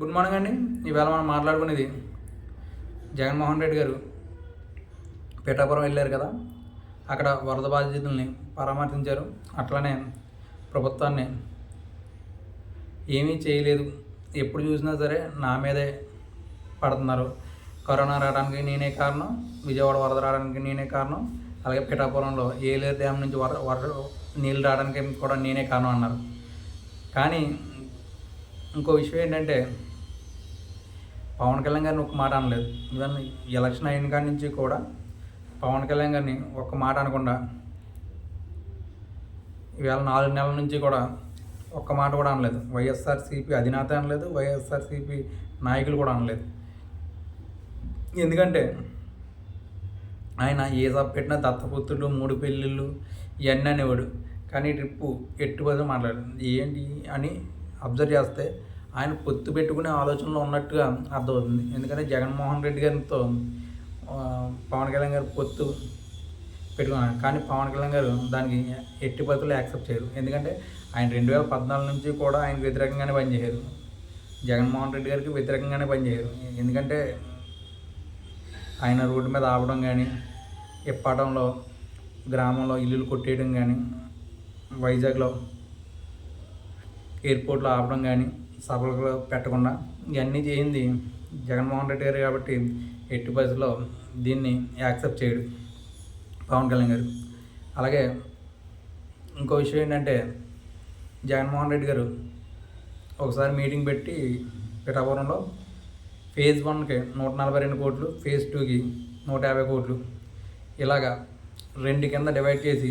Good morning అండి. ఈవేళ మనం మాట్లాడుకునేది జగన్మోహన్ రెడ్డి గారు పిఠాపురం వెళ్ళారు కదా. అక్కడ వరద బాధితుల్ని పరామర్శించారు. అట్లానే ప్రభుత్వాన్ని ఏమీ చేయలేదు. ఎప్పుడు చూసినా సరే నా మీదే పడుతున్నారు. కరోనా రావడానికి నేనే కారణం. విజయవాడ వరద రావడానికి నేనే కారణం. అలాగే పిఠాపురంలో ఏలేరు డ్యామ్ నుంచి వర వరద నీళ్ళు రావడానికి కూడా నేనే కారణం అన్నారు. కానీ ఇంకో విషయం ఏంటంటే పవన్ కళ్యాణ్ గారిని ఒక మాట అనలేదు. ఈవెన్ ఎలక్షన్ అయిన కాడి నుంచి కూడా పవన్ కళ్యాణ్ గారిని ఒక్క మాట అనకుండా ఈవేళ నాలుగు నెలల నుంచి కూడా ఒక్క మాట కూడా అనలేదు. వైఎస్ఆర్సీపీ అధినేత అనలేదు వైఎస్ఆర్సీపీ నాయకులు కూడా అనలేదు. ఎందుకంటే ఆయన ఏ సభ పెట్టినా దత్తపుత్రులు మూడు పెళ్ళిళ్ళు ఇవన్నీ అనేవాడు. కానీ ట్రిప్పు ఎట్టు బదులు మాట్లాడారు ఏంటి అని అబ్జర్వ్ చేస్తే ఆయన పొత్తు పెట్టుకునే ఆలోచనలో ఉన్నట్టుగా అర్థమవుతుంది. ఎందుకంటే జగన్మోహన్ రెడ్డి గారితో పవన్ కళ్యాణ్ గారు పొత్తు పెట్టుకున్నాను కానీ పవన్ కళ్యాణ్ గారు దానికి ఎట్టి పద్ధతులు యాక్సెప్ట్ చేయరు. ఎందుకంటే ఆయన రెండు వేల పద్నాలుగు నుంచి కూడా ఆయన వ్యతిరేకంగానే పనిచేయరు. జగన్మోహన్ రెడ్డి గారికి వ్యతిరేకంగానే పనిచేయరు. ఎందుకంటే ఆయన రోడ్డు మీద ఆపడం కానీ ఇప్పటంలో గ్రామంలో ఇల్లులు కొట్టేయడం కానీ వైజాగ్లో ఎయిర్పోర్ట్లో ఆపడం కానీ సభలకు పెట్టకుండా ఇవన్నీ చేయింది జగన్మోహన్ రెడ్డి గారు కాబట్టి ఎట్టి పరిస్థితుల్లో దీన్ని యాక్సెప్ట్ చేయడు పవన్ కళ్యాణ్ గారు. అలాగే ఇంకో విషయం ఏంటంటే జగన్మోహన్ రెడ్డి గారు ఒకసారి మీటింగ్ పెట్టి పిఠాపురంలో ఫేజ్ వన్కి నూట నలభై రెండు కోట్లు ఫేజ్ టూకి నూట యాభై కోట్లు ఇలాగా రెండు కింద డివైడ్ చేసి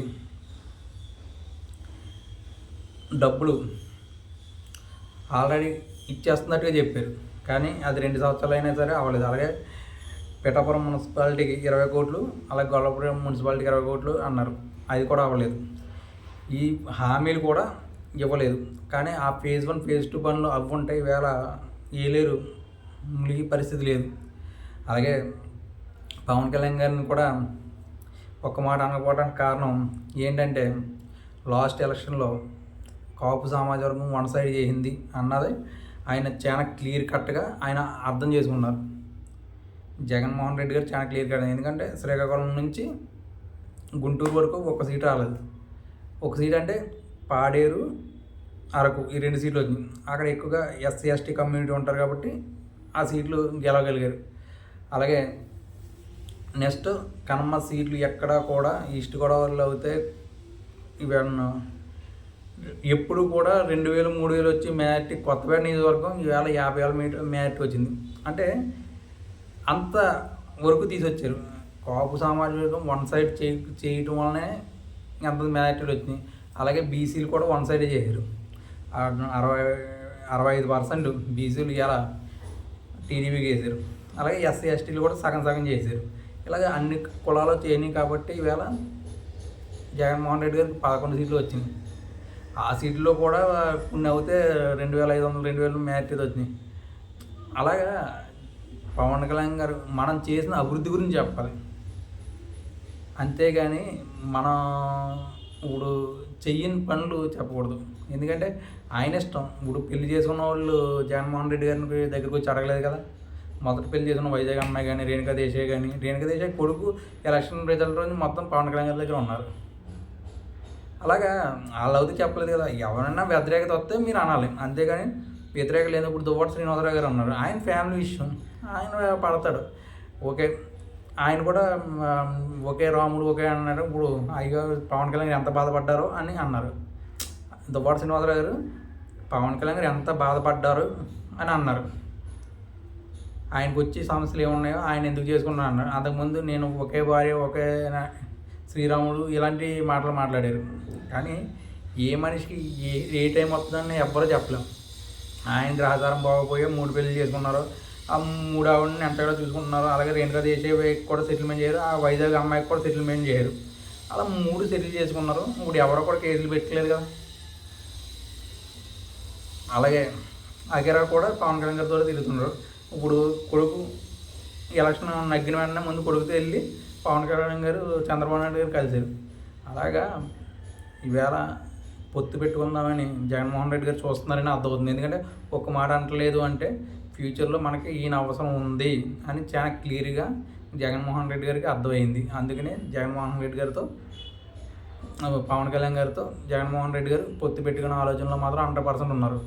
డబ్బులు ఆల్రెడీ ఇచ్చేస్తున్నట్టుగా చెప్పారు. కానీ అది రెండు సంవత్సరాలు అయినా సరే అవ్వలేదు. అలాగే పిఠాపురం మున్సిపాలిటీకి ఇరవై కోట్లు అలాగే గొల్లపురం మున్సిపాలిటీకి ఇరవై కోట్లు అన్నారు. అది కూడా అవ్వలేదు. ఈ హామీలు కూడా ఇవ్వలేదు. కానీ ఆ ఫేజ్ వన్ ఫేజ్ టూ పనులు అవి ఉంటాయి వేళ ఏలేరు మునిగి పరిస్థితి లేదు. అలాగే పవన్ కళ్యాణ్ గారిని కూడా ఒక్క మాట అనకపోవడానికి కారణం ఏంటంటే లాస్ట్ ఎలక్షన్లో కాపు సమాజ వర్గం వన్ సైడ్ చేసింది అన్నది ఆయన చాలా క్లియర్ కట్గా ఆయన అర్థం చేసుకున్నారు. జగన్మోహన్ రెడ్డి గారు చాలా క్లియర్ కట్ ఎందుకంటే శ్రీకాకుళం నుంచి గుంటూరు వరకు ఒక సీట్ రాలేదు. ఒక సీట్ అంటే పాడేరు అరకు ఈ రెండు సీట్లు వచ్చింది అక్కడ ఎక్కువగా ఎస్సీ ఎస్టీ కమ్యూనిటీ ఉంటారు కాబట్టి ఆ సీట్లు గెలవగలిగారు. అలాగే నెక్స్ట్ కనమ్మ సీట్లు ఎక్కడా కూడా ఈస్ట్ గోదావరిలో అయితే ఇవన్నీ ఎప్పుడు కూడా రెండు వేలు మూడు వేలు వచ్చి మ్యాట్ కొత్తపేట నియోజకవర్గం ఈవేళ యాభై వేల మీటర్ మ్యాట్ వచ్చింది. అంటే అంత వరకు తీసుకొచ్చారు కాపు సామాజికం వన్ సైడ్ చేయ చేయటం వల్లనే ఎంత మ్యారిటీలు వచ్చినాయి. అలాగే బీసీలు కూడా వన్ సైడ్ చేశారు. అరవై అరవై ఐదు పర్సెంట్ బీసీలు ఇలా టీడీపీకి వేసారు అలాగే ఎస్సీ ఎస్టీలు కూడా సగం సగం చేశారు. ఇలాగ అన్ని కులాలు చేయని కాబట్టి ఈవేళ జగన్మోహన్ రెడ్డి గారికి పదకొండు సీట్లు వచ్చింది ఆ సీట్లో కూడా కొన్ని అవుతే రెండు వేల ఐదు వందలు రెండు వేలు మ్యారిటీలు వచ్చినాయి. అలాగా పవన్ కళ్యాణ్ గారు మనం చేసిన అభివృద్ధి గురించి చెప్పాలి. అంతేగాని మనం ఇప్పుడు చెయ్యని పనులు చెప్పకూడదు. ఎందుకంటే ఆయన ఇష్టం. ఇప్పుడు పెళ్ళి చేసుకున్న వాళ్ళు జగన్మోహన్ రెడ్డి గారిని దగ్గరికి వచ్చి అడగలేదు కదా. మొదటి పెళ్ళి చేసుకున్న వైజాగ్ అమ్మాయి కానీ రేణుకా దేశాయ్ కానీ రేణుకా దేశాయ్ కొడుకు ఎలక్షన్ రిజల్ట్ రోజు మొత్తం పవన్ కళ్యాణ్ గారి దగ్గర ఉన్నారు. అలాగా వాళ్ళు అవుతూ చెప్పలేదు కదా ఎవరైనా వ్యతిరేకత వస్తే మీరు అనాలి. అంతేగాని వ్యతిరేకత లేనప్పుడు దువ్వాడు శ్రీనివాసరావు గారు ఉన్నారు ఆయన ఫ్యామిలీ విషయం. ఆయన పడతాడు. ఓకే. ఆయన కూడా ఒకే రాముడు ఒకే అన్నారు ఇప్పుడు అయ్యో పవన్ కళ్యాణ్ ఎంత బాధపడ్డారో అని అన్నారు. దువ్వాడు శ్రీనివాసరావు గారు పవన్ కళ్యాణ్ గారు ఎంత బాధపడ్డారు? అని అన్నారు. ఆయనకు వచ్చి సమస్యలు ఏమున్నాయో ఆయన ఎందుకు చేసుకున్నాను అన్నారు అంతకుముందు నేను ఒకే భార్య ఒకే నా- శ్రీరాముడు ఇలాంటి మాటలు మాట్లాడారు. కానీ ఏ మనిషికి ఏ ఏ టైం వస్తుందని ఎవ్వరూ చెప్పలేం. ఆయన గ్రహచారం బాగోపోయి మూడు పెళ్ళి చేసుకున్నారు. ఆ మూడు ఆవిడని ఎంతగా చూసుకుంటున్నారు. అలాగే రేణుకా దేశీయ కూడా సెటిల్మెంట్ చేయరు. ఆ వైజాగ్ అమ్మాయికి కూడా సెటిల్మెంట్ చేయరు. అలా మూడు సెటిల్ చేసుకున్నారు. ఇప్పుడు ఎవరో కూడా కేసులు పెట్టలేదు కదా. అలాగే అగిరా కూడా పవన్ కళ్యాణ్ గారితో తిరుగుతున్నారు. ఇప్పుడు కొడుకు ఎలక్షన్ నగ్గిన వెంటనే ముందు కొడుకుతో వెళ్ళి పవన్ కళ్యాణ్ గారు చంద్రబాబు నాయుడు గారు కలిశారు. అలాగా ఈవేళ పొత్తు పెట్టుకుందామని జగన్మోహన్ రెడ్డి గారు చూస్తున్నారని అర్థమవుతుంది ఎందుకంటే ఒక మాట అంటలేదు అంటే ఫ్యూచర్లో మనకి ఈయన అవసరం ఉంది అని చాలా క్లియర్గా జగన్మోహన్ రెడ్డి గారికి అర్థమైంది. అందుకనే జగన్మోహన్ రెడ్డి గారితో పవన్ కళ్యాణ్ గారితో జగన్మోహన్ రెడ్డి గారు పొత్తు పెట్టుకునే ఆలోచనలో మాత్రం హండ్రెడ్ పర్సెంట్ ఉన్నారు.